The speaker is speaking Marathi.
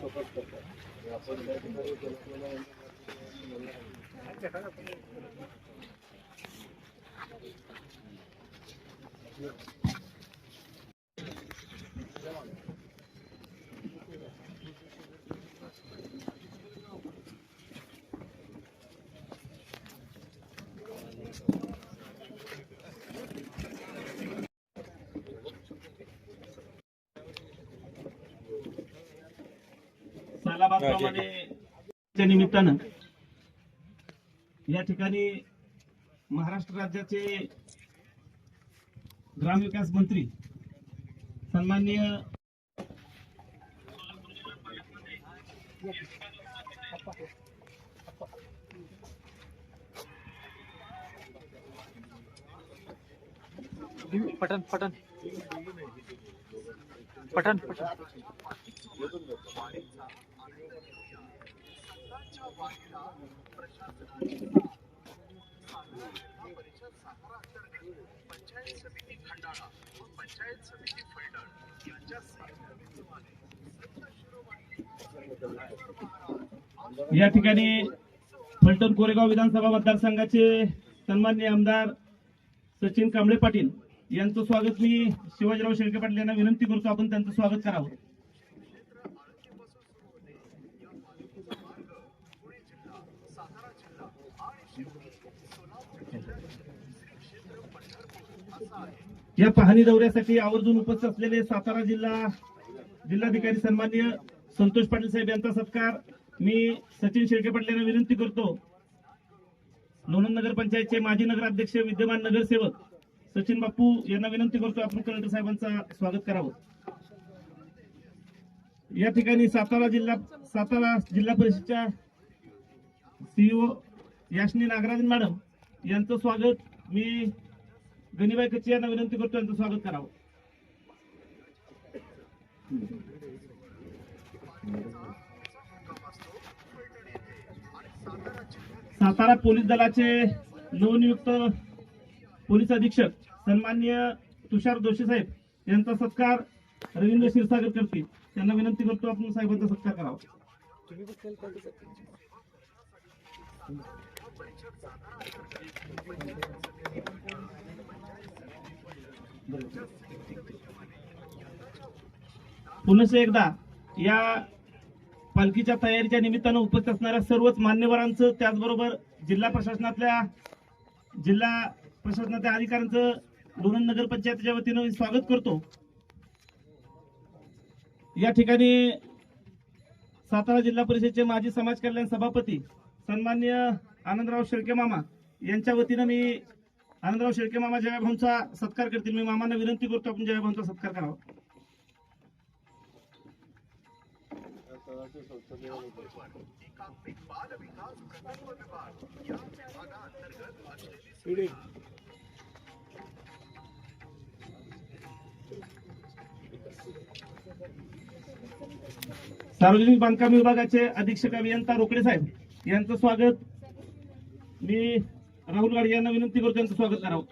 स्वतःच करतात आपण त्या ठिकाणी जनतेला सालाबादप्रमाणे च्या निमित्तानं या ठिकाणी महाराष्ट्र राज्याचे ग्रामविकास मंत्री सन्माननीय पटन पटन पटन पटन या ठिकाणी फलटण कोरेगाव विधानसभा मतदारसंघाचे सन्माननीय आमदार सचिन कांबळे पाटील यांचं स्वागत मी शिवाजीराव शेळके पाटील यांना विनंती करतो आपण त्यांचं स्वागत करावं. या पाहणी दौऱ्यासाठी आवर्जून उपस्थित असलेले सातारा जिल्हा जिल्हाधिकारी सन्माननीय संतोष पाटील साहेब यांचा सत्कार मी सचिन शेळके पाटील यांना विनंती करतो. लोणंद नगर पंचायतचे माजी नगराध्यक्ष विद्यमान नगरसेवक सचिन बापू यांना विनंती करतो आपण कलेक्टर साहेबांचा स्वागत करावं. या ठिकाणी सातारा जिल्हा सातारा जिल्हा परिषदच्या सीईओ याशनी नागराजन मॅडम यांचं स्वागत मी गणिबाई कच्ची यांना विनंती करतो यांचं स्वागत करावं सातारा पोलीस दलाचे नवनियुक्त पोलीस अधीक्षक सन्माननीय तुषार जोशी साहेब यांचा सत्कार रवींद्र क्षीरसागर करतील त्यांना विनंती करतो आपण साहेबांचा सत्कार करावा पुनश्च एकदा या पालखीच्या तयारीच्या निमित्तानं उपस्थित असणाऱ्या सर्वच मान्यवरांचं त्याचबरोबर जिल्हा प्रशासनातल्या जिल्हा प्रशासनाच्या अधिकाऱ्यांचं लोणंद नगर पंचायतीच्या वतीनं स्वागत करतो. या ठिकाणी सातारा जिल्हा परिषदेचे माजी समाज कल्याण सभापती सन्मान्य आनंदराव शेळके मामा यांच्या वतीनं मी आनंदराव शेळके मामा जयाभाऊंचा सत्कार करतील. मी मामांना विनंती करतो आपण जयाभाऊंचा सत्कार करावा. सार्वजनिक बांधकाम विभागाचे अधीक्षक अभियंता रोकडे साहेब. यांचं स्वागत. मी राहुल गाडगे यांना विनंती करतो यांचं स्वागत करावं.